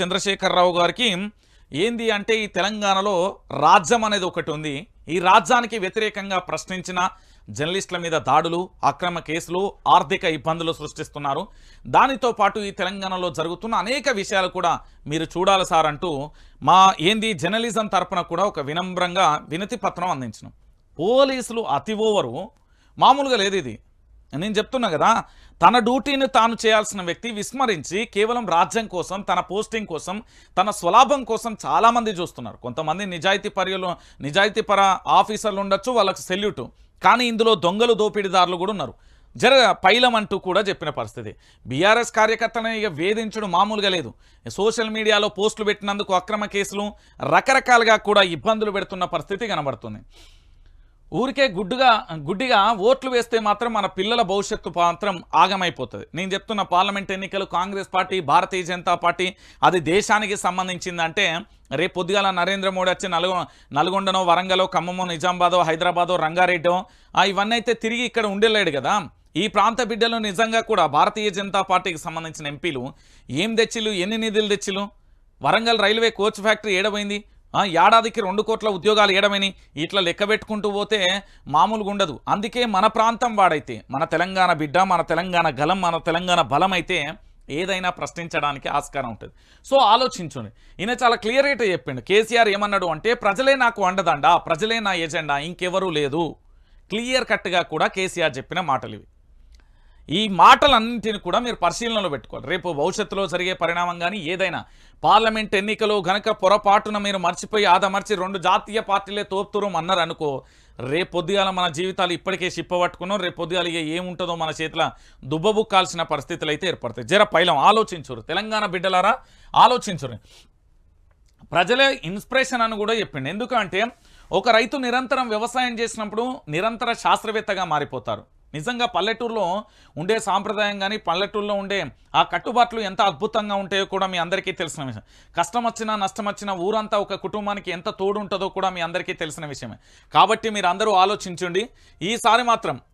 చంద్రశేఖరరావు గారికి ఏంది అంటే ఈ తెలంగాణలో రాజ్యం అనేది ఒకటి ఉంది. ఈ రాజ్యానికి వ్యతిరేకంగా ప్రశ్నించిన జర్నలిస్టుల మీద దాడులు అక్రమ కేసులు ఆర్థిక ఇబ్బందులు సృష్టిస్తున్నారు. దానితో పాటు ఈ తెలంగాణలో జరుగుతున్న అనేక విషయాలు కూడా మీరు చూడాలి సార్ అంటూ మా ఏంది జర్నలిజం తరపున కూడా ఒక వినమ్రంగా వినతి పత్రం అందించినాం. పోలీసులు అతి ఓవరు. మామూలుగా లేదు ఇది. నేను చెప్తున్నా కదా తన డ్యూటీని తాను చేయాల్సిన వ్యక్తి విస్మరించి కేవలం రాజ్యం కోసం తన పోస్టింగ్ కోసం తన స్వలాభం కోసం చాలామంది చూస్తున్నారు. కొంతమంది నిజాయితీ పర్యలు నిజాయితీ పర ఆఫీసర్లు ఉండొచ్చు వాళ్ళకి సెల్యూటు. కానీ ఇందులో దొంగలు దోపిడీదారులు కూడా ఉన్నారు. జర పైలం అంటూ కూడా చెప్పిన పరిస్థితి. బీఆర్ఎస్ కార్యకర్తలను ఇక వేధించడం మామూలుగా లేదు. సోషల్ మీడియాలో పోస్టులు పెట్టినందుకు అక్రమ కేసులు రకరకాలుగా కూడా ఇబ్బందులు పెడుతున్న పరిస్థితి కనబడుతుంది. ఊరికే గుడ్డుగా గుడ్డిగా ఓట్లు వేస్తే మాత్రం మన పిల్లల భవిష్యత్తు మాత్రం ఆగమైపోతుంది. నేను చెప్తున్న పార్లమెంట్ ఎన్నికలు కాంగ్రెస్ పార్టీ భారతీయ జనతా పార్టీ అది దేశానికి సంబంధించిందంటే రేపు పొద్దుగాల నరేంద్ర మోడీ వచ్చి నల్గొ నల్గొండనో వరంగలో ఖమ్మమో నిజామాబాదో హైదరాబాదో రంగారెడ్డో ఇవన్నీ అయితే తిరిగి ఇక్కడ ఉండలేడు కదా. ఈ ప్రాంత బిడ్డలు నిజంగా కూడా భారతీయ జనతా పార్టీకి సంబంధించిన ఎంపీలు ఏం తెచ్చిలు ఎన్ని నిధులు తెచ్చిలు వరంగల్ రైల్వే కోచ్ ఫ్యాక్టరీ ఏడబోయింది. ఏడాదికి రెండు కోట్ల ఉద్యోగాలు ఏడమని ఇట్లా లెక్క పెట్టుకుంటూ పోతే మామూలుగా ఉండదు. అందుకే మన ప్రాంతం వాడైతే మన తెలంగాణ బిడ్డ మన తెలంగాణ గలం మన తెలంగాణ బలం అయితే ఏదైనా ప్రశ్నించడానికి ఆస్కారం ఉంటుంది. సో ఆలోచించండి. ఈయన చాలా క్లియర్గా చెప్పిండు. కేసీఆర్ ఏమన్నాడు అంటే ప్రజలే నాకు అండదండ ప్రజలే నా ఏజెండా ఇంకెవరూ లేదు. క్లియర్ కట్గా కూడా కేసీఆర్ చెప్పిన మాటలు ఇవి ఈ మాటలన్నింటిని కూడా మీరు పరిశీలనలో పెట్టుకోవాలి. రేపు భవిష్యత్తులో జరిగే పరిణామం కానీ ఏదైనా పార్లమెంట్ ఎన్నికలు గనక పొరపాటున మీరు మర్చిపోయి ఆదమర్చి రెండు జాతీయ పార్టీలే తోపుతురం అన్నారు అనుకో రేపు పొద్దుగాల మన జీవితాలు ఇప్పటికే చిప్పబట్టుకున్నాం. రేపు ఇక ఏముంటుందో మన చేతిలో దుబ్బబుక్కాల్సిన పరిస్థితులు అయితే ఏర్పడతాయి. జర పైలం ఆలోచించురు తెలంగాణ బిడ్డలారా ఆలోచించరు ప్రజలే ఇన్స్పిరేషన్ అని కూడా చెప్పిండు. ఎందుకంటే ఒక రైతు నిరంతరం వ్యవసాయం చేసినప్పుడు నిరంతర శాస్త్రవేత్తగా మారిపోతారు. నిజంగా పల్లెటూరులో ఉండే సాంప్రదాయం కానీ పల్లెటూరులో ఉండే ఆ కట్టుబాట్లు ఎంత అద్భుతంగా ఉంటాయో కూడా మీ అందరికీ తెలిసిన విషయం. కష్టం వచ్చినా నష్టం వచ్చినా ఊరంతా ఒక కుటుంబానికి ఎంత తోడు ఉంటుందో కూడా మీ అందరికీ తెలిసిన విషయమే. కాబట్టి మీరు అందరూ ఆలోచించండి. ఈసారి మాత్రం